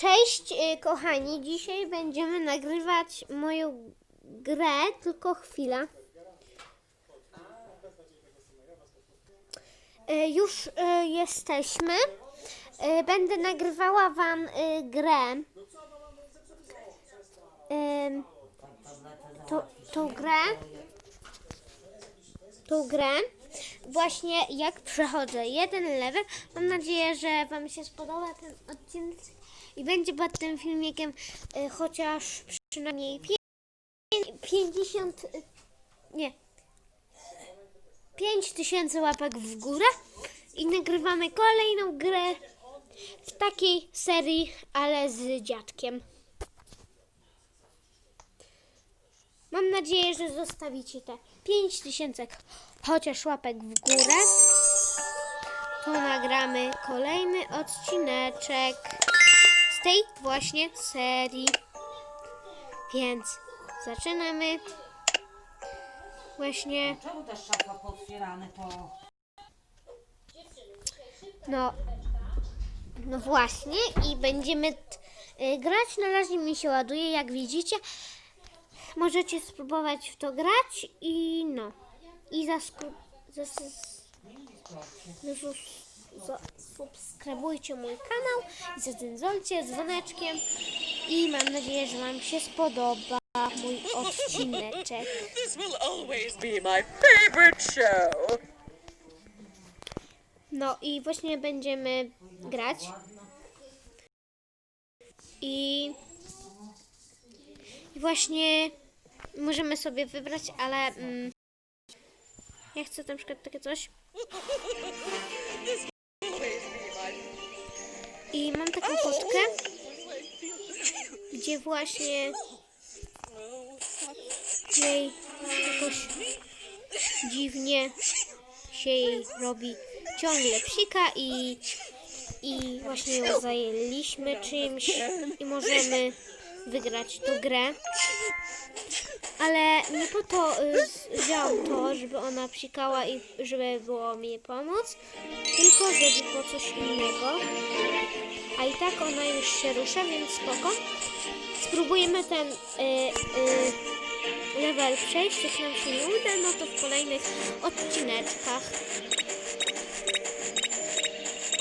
Cześć y, kochani, dzisiaj będziemy nagrywać moją grę, tylko chwila. Y, Już y, jesteśmy. Będę nagrywała wam grę. To, tą grę. Tą grę. Właśnie jak przechodzę jeden level. Mam nadzieję, że Wam się spodoba ten odcinek i będzie pod tym filmikiem y, chociaż przynajmniej pię- 50. y, Nie. 5000 łapek w górę i nagrywamy kolejną grę w takiej serii, ale z dziadkiem. Mam nadzieję, że zostawicie te 5000 chociaż łapek w górę. To nagramy kolejny odcineczek z tej właśnie serii. Więc zaczynamy. Właśnie, Czemu ta szafa pootwierane po... no, no właśnie i będziemy y, grać. Na razie mi się ładuje, jak widzicie. Możecie spróbować w to grać i no. I. Zas... Zasubskrybujcie mój kanał, zadzwoncie dzwoneczkiem i mam nadzieję, że Wam się spodoba mój odcineczek. This will always be my favorite show. No i właśnie będziemy grać. I, i właśnie możemy sobie wybrać, ale mm, ja chcę na przykład takie coś. I mam taką fotkę, gdzie właśnie jej jakoś dziwnie się jej robi ciągle psika i, i właśnie ją zajęliśmy czymś i możemy wygrać tę grę. Ale nie po to y, wziął to, żeby ona psikała i żeby było mi pomóc, tylko żeby po coś innego. A i tak ona już się rusza, więc spoko. Spróbujemy ten y, y, level przejść. Jak nam się nie uda, no to w kolejnych odcineczkach.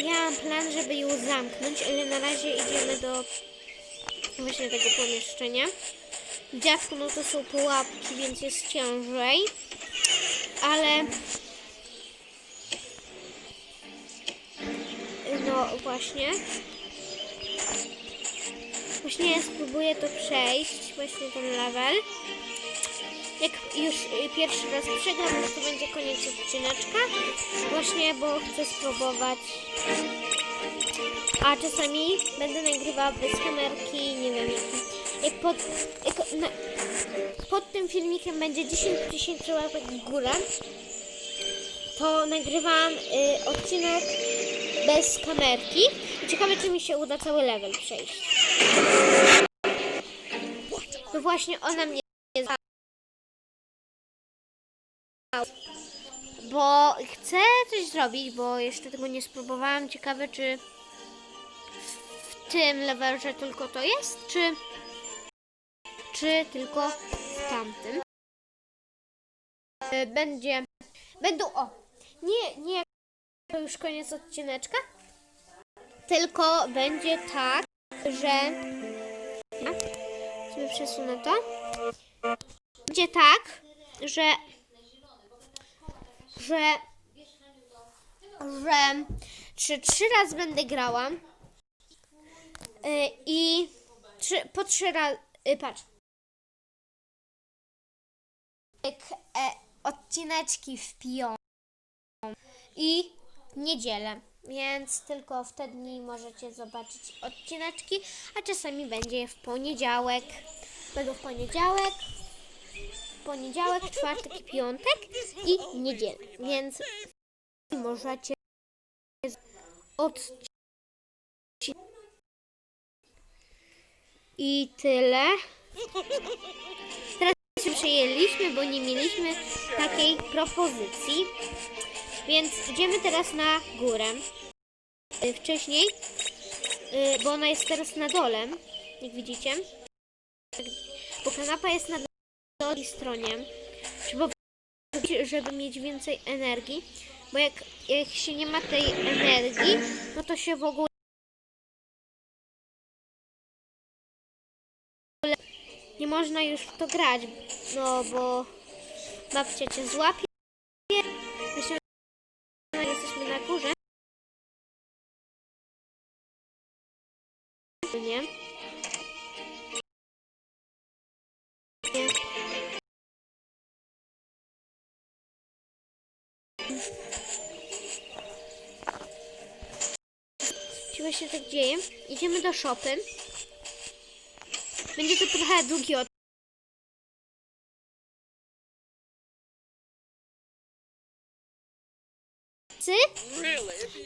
Ja mam plan, żeby ją zamknąć, ale na razie idziemy do właśnie tego pomieszczenia. Dziadku no to są pułapki, więc jest ciężej. Ale no właśnie. Właśnie ja spróbuję to przejść, właśnie ten level. Jak już y, pierwszy raz przegram, to będzie koniec odcineczka. Właśnie, bo chcę spróbować. A czasami będę nagrywała bez kamerki, nie wiem pod, na, pod tym filmikiem będzie 10 tysięcy łapek w górę, to nagrywam y, odcinek bez kamerki. I ciekawe, czy mi się uda cały level przejść. No właśnie ona mnie za- bo chcę coś zrobić, bo jeszcze tego nie spróbowałam. Ciekawe, czy w tym levelze tylko to jest, czy, czy tylko w tamtym. E, Będzie, będą, o, nie, nie, to już koniec odcineczka, tylko będzie tak, że, ja sobie przesunę to, będzie tak, że, że, że trzy, trzy razy będę grała. Y, i trzy, po trzy razy, patrz, jak e, odcineczki w piątek i niedzielę. Więc tylko w te dni możecie zobaczyć odcineczki, a czasami będzie w poniedziałek. Będą w poniedziałek, poniedziałek, czwartek i piątek i niedzielę. Więc możecie odcinać. I tyle. Się przejęliśmy, bo nie mieliśmy takiej propozycji. Więc idziemy teraz na górę. Y, Wcześniej y, bo ona jest teraz na dole, jak widzicie. Bo kanapa jest na drugiej stronie. Trzeba żeby mieć więcej energii, bo jak, jak się nie ma tej energii, no to się w ogóle nie można już w to grać, no bo babcia cię złapie. Myślę, że jesteśmy na górze. Nie. Co właśnie tak dzieje? Idziemy do shopy. Będzie to trochę długi od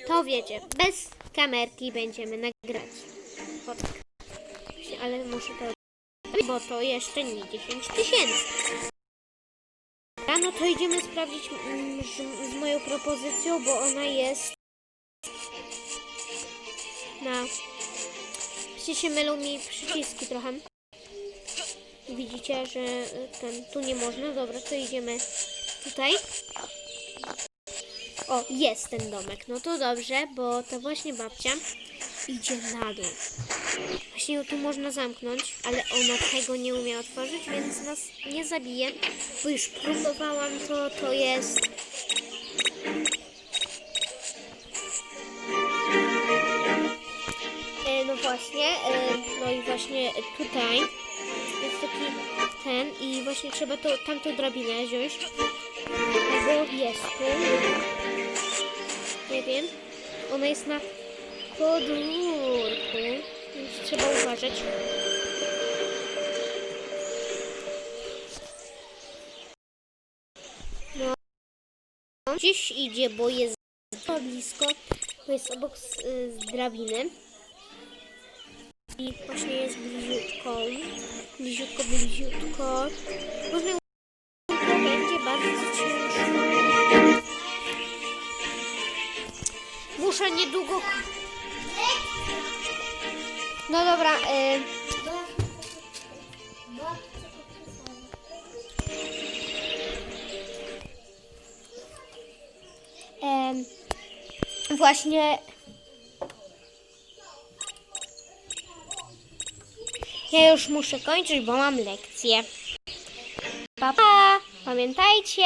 To wiecie, bez kamerki będziemy. Właśnie, Ale muszę to bo to jeszcze nie 10 tysięcy. Rano to idziemy sprawdzić mm, z, z moją propozycją, bo ona jest na... Właśnie się mylą mi przyciski trochę. Widzicie, że ten tu nie można. Dobra, to idziemy tutaj. O, jest ten domek. No to dobrze, bo to właśnie babcia idzie na dół. Właśnie tu można zamknąć, ale ona tego nie umie otworzyć, więc nas nie zabije. Bo już próbowałam to, to jest... właśnie, no i właśnie tutaj jest taki ten i właśnie trzeba to, tamtą drabinę wziąć. Albo jest tu. Nie wiem. Ona jest na podwórku, więc trzeba uważać. No. Gdzieś idzie, bo jest blisko, bo jest obok z, z drabiny. I właśnie jest bliziutko. Bliziutko, bliziutko. To będzie bardzo ciężko. Muszę niedługo. No dobra. Y... Właśnie. Ja już muszę kończyć, bo mam lekcję. Pa, pa! Pamiętajcie,